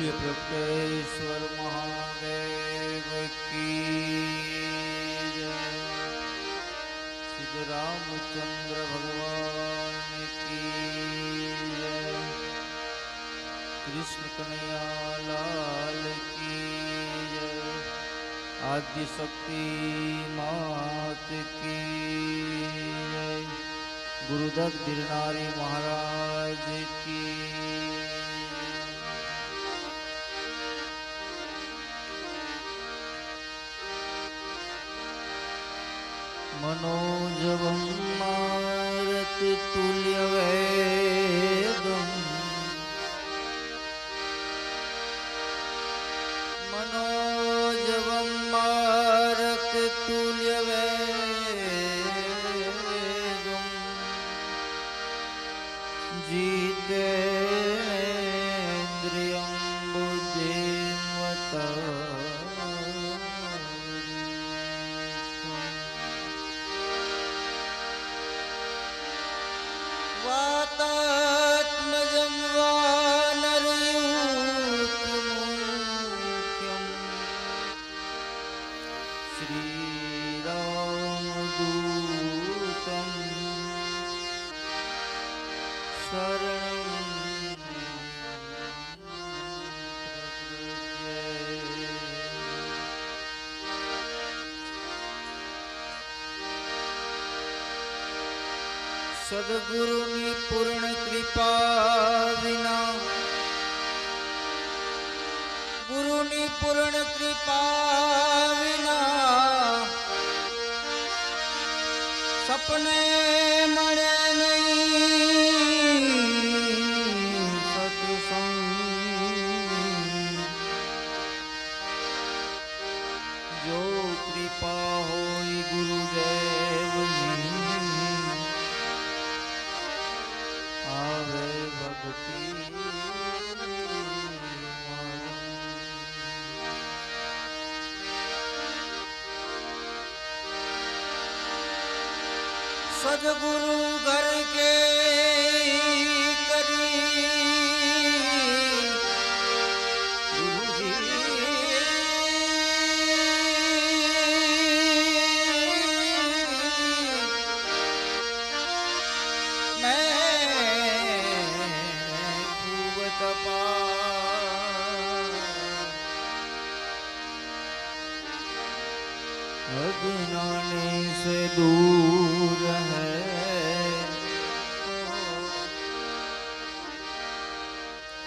બોલ્ય પ્રભેશ્વર મહાદેવ કી જય. સિદ્ધરામચંદ્ર ભગવાન કી કૃષ્ણ કનૈયા લાલ કી આદ્ય શક્તિ માત કી ગુરુદત્ત ગિરનારી મહારાજ કી મનોજવમ મારતિ તુલ્ય વેદમ મનોજવમ મારતિ તુલ્ય સદગુરુની પૂર્ણ કૃપા વિના. ગુરુની પૂર્ણ કૃપા વિના. સપને સદગુરુ अज्ञानी से दूर है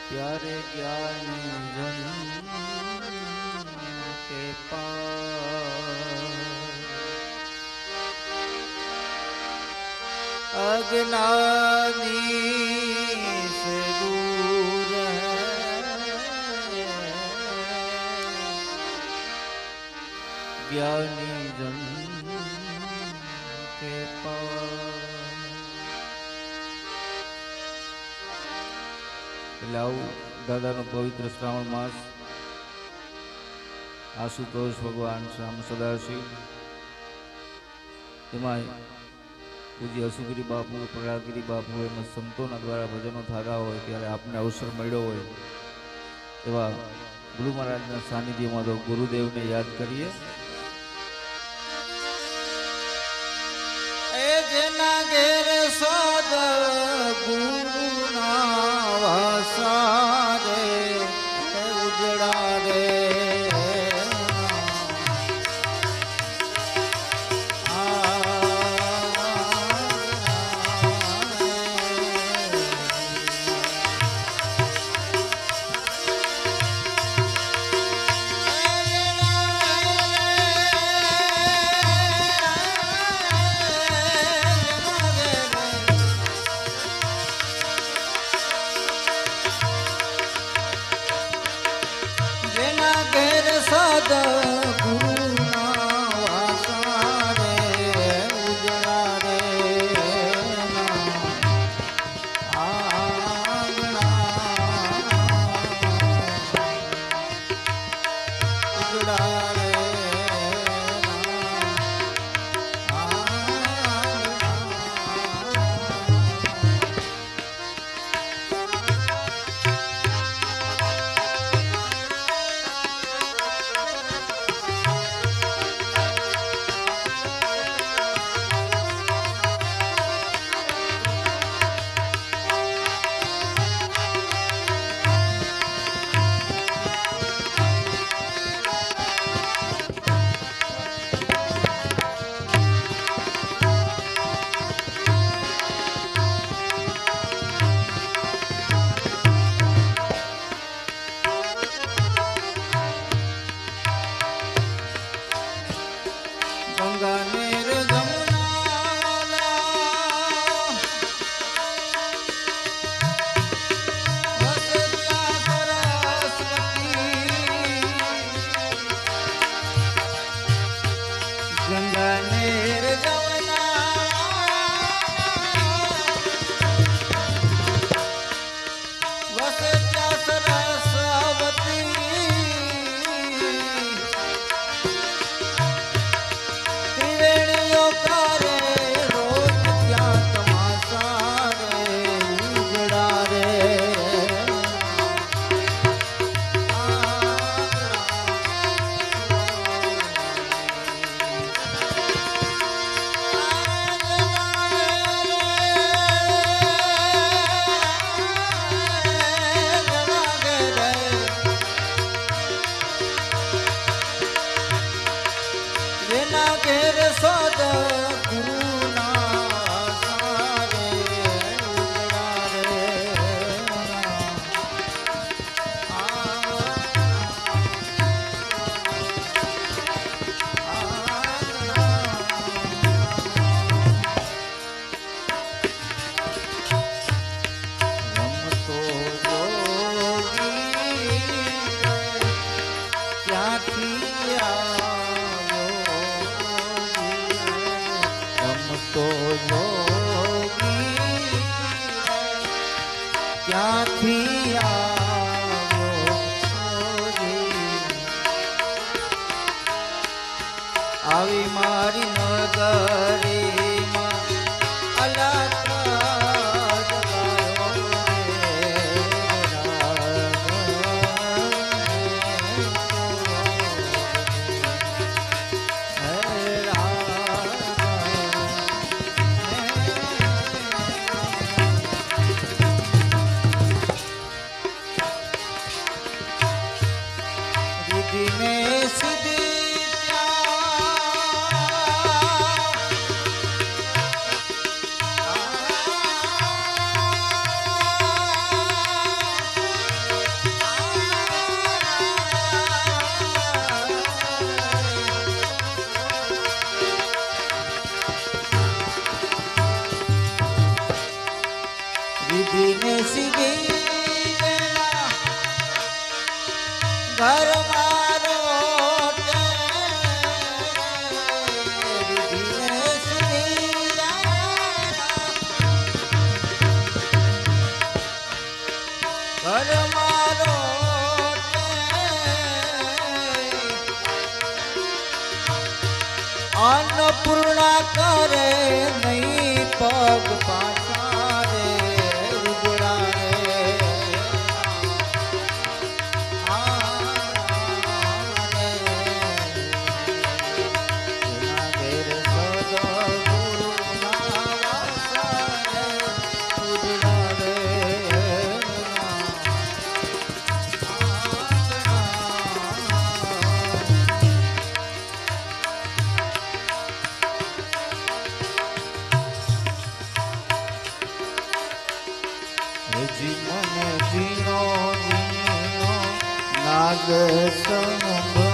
प्यारे ज्ञान जन के पास अज्ञानी से दूर है ज्ञानी જન કે એટલે આવું દાદાનો પવિત્ર શ્રાવણ માસ આશુતોષ ભગવાન શ્યામ સદાશિવ. તેમાં પૂજ્ય અસુગીરી બાપુ, પ્રહલાદગીરી બાપુ એમ સંતોના દ્વારા ભજનો થતા હોય, ત્યારે આપને અવસર મળ્યો હોય, એવા ગુરુ મહારાજના સાનિધ્યમાં તો ગુરુદેવને યાદ કરીએ. तेरे सादा गुण અન્નપૂર્ણા કરે નહીં પગ પા જીવન જીનો જીનો નાગ સંભ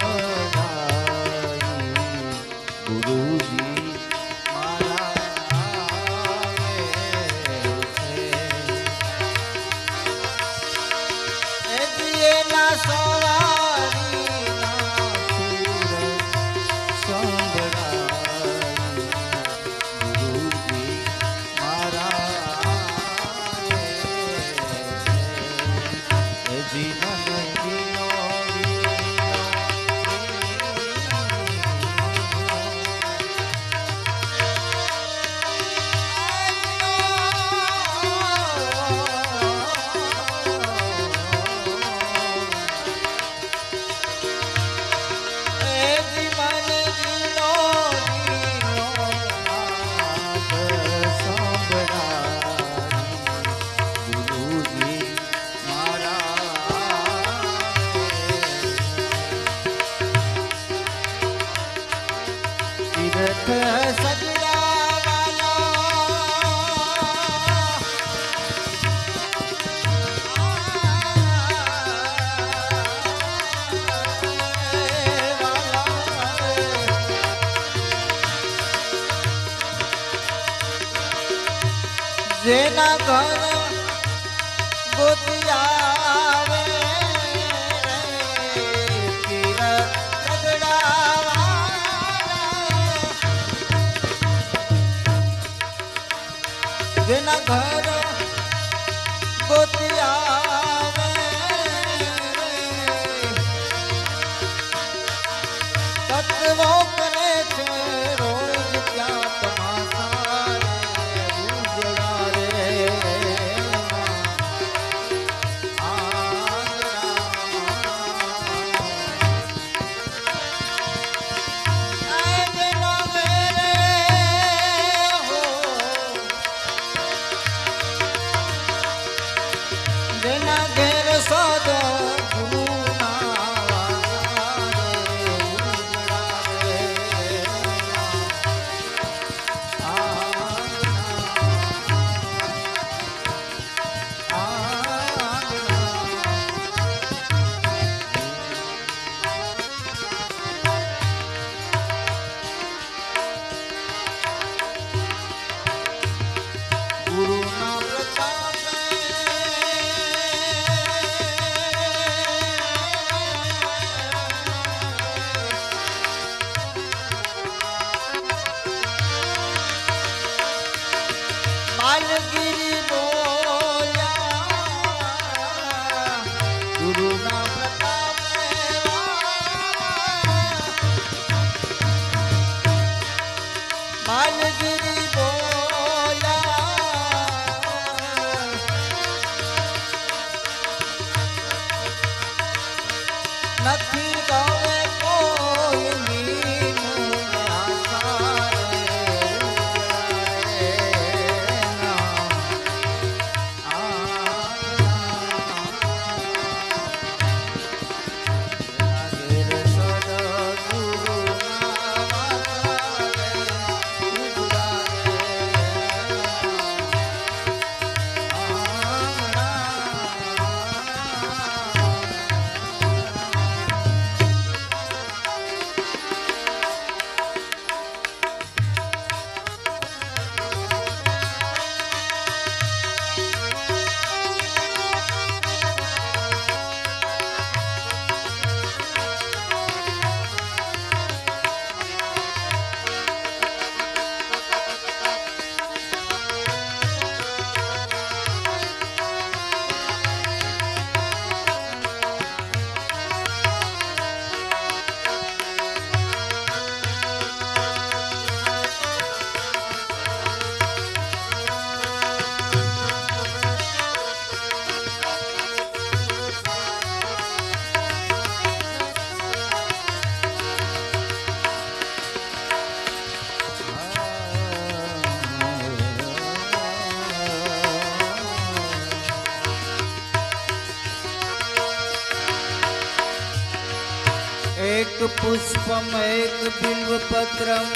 પુષ્પમ એક બિલ્વપત્રમ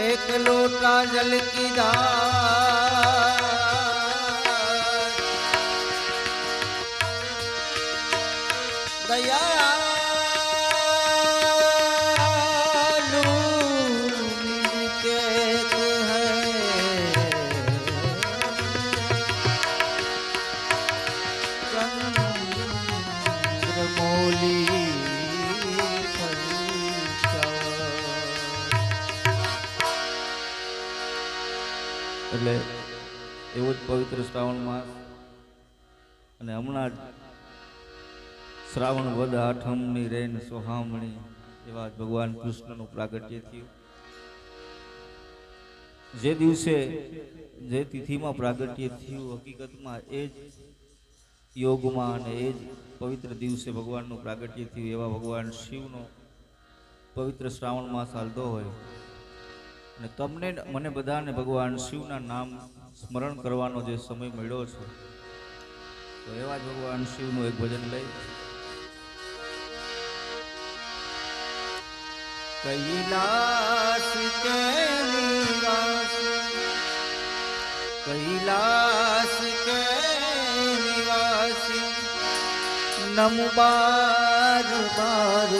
એક લોટા જલ કી એટલે એવો જ પવિત્ર શ્રાવણ માસ. અને હમણાં જ શ્રાવણ વદ આઠમની રેન સોહામણી એવા ભગવાન કૃષ્ણનું પ્રાગટ્ય થયું. જે દિવસે, જે તિથિમાં પ્રાગટ્ય થયું, હકીકતમાં એ જ યોગમાં અને એ જ પવિત્ર દિવસે ભગવાનનું પ્રાગટ્ય થયું એવા ભગવાન શિવનો પવિત્ર શ્રાવણ માસ હાલતો હોય. અને તમને મને બધાને ભગવાન શિવના નામ સ્મરણ કરવાનો જે સમય મળ્યો છે, તો એવા જ ભગવાન શિવનું એક ભજન લઈ. કૈલાસ કૈલાસ કે નિવાસી નમ બાર બાર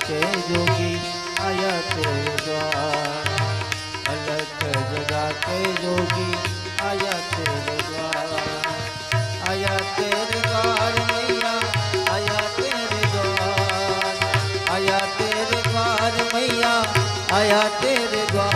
છે જોગી અયત દ્વાર અલખ જગાતે જોગી અયત દ્વાર અયત દ્વાર આયા તેરે દ્વાર મૈયા આયા દ્વાર